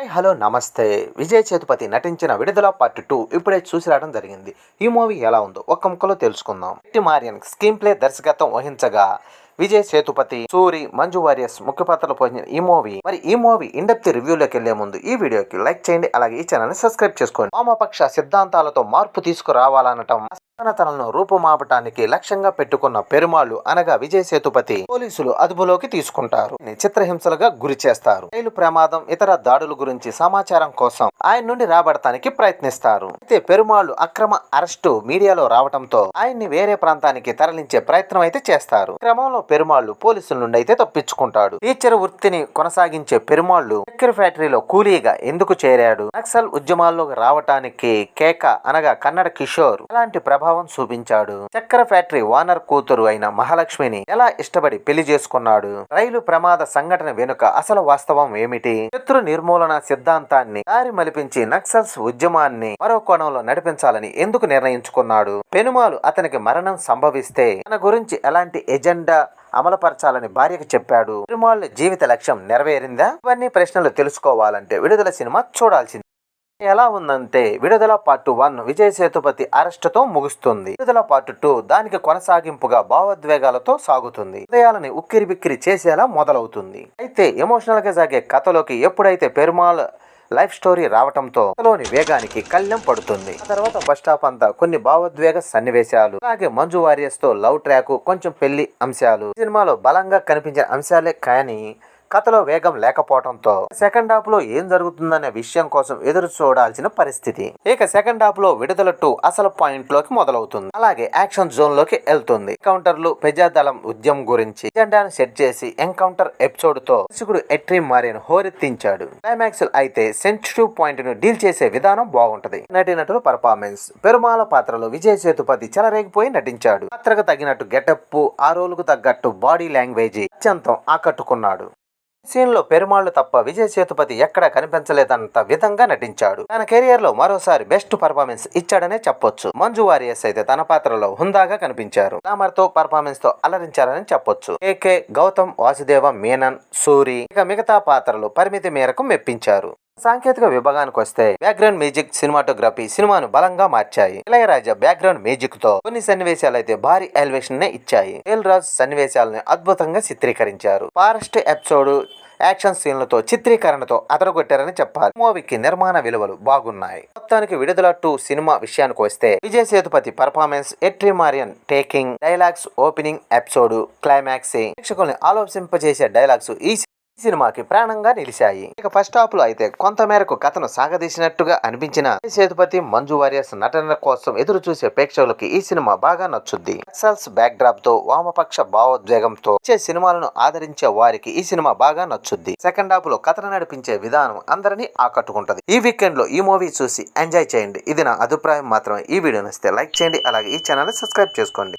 Hi hello నమస్తే. విజయ్ సేతుపతి నటించిన విడుదల పార్ట్ టూ ఇప్పుడే చూసి రావడం జరిగింది. ఈ మూవీ ఎలా ఉందో ఒక్క ముక్కలో తెలుసుకుందాం. ఇట్టి మారియన్ స్క్రీన్ ప్లే దర్శకత్వం వహించగా విజయ్ సేతుపతి సూరి మంజు వారియస్ ముఖ్య పాత్రలు పోషించిన ఈ మూవీ. మరి ఈ మూవీ ఇండెప్త్ రివ్యూలోకి వెళ్ళే ముందు ఈ వీడియోకి లైక్ చేయండి అలాగే ఈ ఛానల్ని సబ్స్క్రైబ్ చేసుకోండి. వామపక్ష సిద్ధాంతాలతో మార్పు తీసుకురావాలనటం తనను రూపుమాపటానికి లక్ష్యంగా పెట్టుకున్న పెరుమాళ్ళు అనగా విజయ్ సేతుపతి పోలీసులు అదుపులోకి తీసుకుంటారు. చిత్రహింసలుగా గురి చేస్తారు. రైలు ప్రమాదం ఇతర దాడుల గురించి సమాచారం కోసం ఆయన నుండి రాబడటానికి ప్రయత్నిస్తారు. అయితే పెరుమాళ్ళు అక్రమ అరెస్టు మీడియాలో రావడంతో ఆయన్ని వేరే ప్రాంతానికి తరలించే ప్రయత్నం అయితే చేస్తారు. క్రమంలో పెరుమాళ్ళు పోలీసుల నుండి అయితే తప్పించుకుంటాడు. టీచర్ వృత్తిని కొనసాగించే పెరుమాళ్ళు చక్కెర ఫ్యాక్టరీలో కూలీగా ఎందుకు చేరాడు? నక్సల్ ఉద్యమాల్లోకి రావటానికి కేక అనగా కన్నడ కిషోర్. అలాంటి ప్రభావం చూపించాడు. చక్కెర ఫ్యాక్టరీ వానర్ కూతురు అయిన మహాలక్ష్మిని ఎలా ఇష్టపడి పెళ్ళి చేసుకున్నాడు? రైలు ప్రమాద సంఘటన వెనుక అసలు వాస్తవం ఏమిటి? శత్రు నిర్మూలన సిద్ధాంతాన్ని దారి మలిపించి నక్సల్స్ ఉద్యమాన్ని మరో కోణంలో నడిపించాలని ఎందుకు నిర్ణయించుకున్నాడు? పెనుమాలు అతనికి మరణం సంభవిస్తే తన గురించి ఎలాంటి ఎజెండా అమలుపరచాలని భార్యకు చెప్పాడు? పెరుమాళ్ళ జీవిత లక్ష్యం నెరవేరిందా? ఇవన్నీ ప్రశ్నలు తెలుసుకోవాలంటే విడుదల సినిమా చూడాల్సింది. ఎలా ఉందంటే విడుదల పార్ట్ వన్ విజయ్ సేతుపతి అరెస్టుతో ముగుస్తుంది. విడుదల పార్ట్ టూ దానికి కొనసాగింపుగా భావోద్వేగాలతో సాగుతుంది. హృదయాలని ఉక్కిరి బిక్కిరి చేసేలా మొదలవుతుంది. అయితే ఎమోషనల్గా సాగే కథలోకి ఎప్పుడైతే పెరుమాళ్ లైఫ్ స్టోరీ రావటంతో కథలోని వేగానికి కళ్యం పడుతుంది. ఆ తర్వాత బస్టాప్ అంతా కొన్ని భావోద్వేగ సన్నివేశాలు అలాగే మంజు వారియర్స్తో లవ్ ట్రాక్ కొంచెం పెళ్ళి అంశాలు. సినిమాలో బలంగా కనిపించిన అంశాలే కానీ కథలో వేగం లేకపోవడంతో సెకండ్ హాఫ్లో ఏం జరుగుతుందనే విషయం కోసం ఎదురు చూడాల్సిన పరిస్థితి. ఇక సెకండ్ హాఫ్లో విడుదల టూ అసలు పాయింట్లోకి మొదలవుతుంది. అలాగే యాక్షన్ జోన్లోకి వెళ్తుంది. ఎన్కౌంటర్లు ప్రజాదళం ఉద్యమం గురించి ఎజెండాను సెట్ చేసి ఎన్కౌంటర్ ఎపిసోడ్తో దర్శకుడు ఎట్రీ మారియన్ హోరెత్తించాడు. క్లైమాక్స్ అయితే సెన్సిటివ్ పాయింట్ను డీల్ చేసే విధానం బాగుంటది. నటినటుల పర్ఫార్మెన్స్ పెరుమాల పాత్రలో విజయ్ సేతుపతి చెలరేగిపోయి నటించాడు. పాత్రకు తగినట్టు గెటప్ ఆ రోలుకు తగ్గట్టు బాడీ లాంగ్వేజ్ అత్యంతం ఆకట్టుకున్నాడు. సీన్లో పెరుమాళ్ళు పెరుమాళ్ళు తప్ప విజయ్ సేతుపతి ఎక్కడ కనిపించలేదంత విధంగా నటించాడు. తన కెరియర్లో మరోసారి బెస్ట్ పర్ఫార్మెన్స్ ఇచ్చాడనే చెప్పొచ్చు. మంజు వారియర్స్ అయితే తన పాత్రలో హుందాగా కనిపించారు. గ్లామర్తో పర్ఫార్మెన్స్తో అలరించారని చెప్పొచ్చు. కేకే గౌతమ్ వాసుదేవ మీనన్ సూరి ఇక మిగతా పాత్రలు పరిమితి మేరకు మెప్పించారు. సాంకేతిక విభాగానికి వస్తే బ్యాక్గ్రౌండ్ మ్యూజిక్ సినిమాటోగ్రఫీ సినిమాను బలంగా మార్చాయి. ఇళయరాజా బ్యాక్గ్రౌండ్ మ్యూజిక్తో కొన్ని సన్నివేశాలు అయితే భారీ ఎలివేషన్ నే ఇచ్చాయి. రాజ్ సన్నివేశాలను అద్భుతంగా చిత్రీకరించారు. ఫారెస్ట్ ఎపిసోడ్ యాక్షన్ సీన్లతో చిత్రీకరణతో అదరగొట్టారని చెప్పాలి. మూవీకి నిర్మాణ విలువలు బాగున్నాయి. మొత్తానికి విడుదల టూ సినిమా విషయానికి వస్తే Vijay Sethupathi performance Vetrimaaran taking dialogues opening episode climax ప్రేక్షకుల్ని ఆలోచింపజేసే డైలాగ్స్ ఈ సినిమాకి ప్రాణంగా నిలిచాయి. ఇక ఫస్ట్ హాఫ్లో అయితే కొంతమేరకు కథను సాగదీసినట్టుగా అనిపించిన సేతుపతి మంజు వారియర్స్ నటన కోసం ఎదురు చూసే ప్రేక్షకులకి ఈ సినిమా బాగా నచ్చుద్ది. నక్సల్స్ బ్యాక్ డ్రాప్తో వామపక్ష భావోద్వేగంతో వచ్చే సినిమాలను ఆదరించే వారికి ఈ సినిమా బాగా నచ్చుద్ది. సెకండ్ హాఫ్లో కథను నడిపించే విధానం అందరినీ ఆకట్టుకుంటది. ఈ వీకెండ్లో ఈ మూవీ చూసి ఎంజాయ్ చేయండి. ఇది నా అభిప్రాయం మాత్రమే. ఈ వీడియో నచ్చితే లైక్ చేయండి. అలాగే ఈ ఛానల్ సబ్స్క్రైబ్ చేసుకోండి.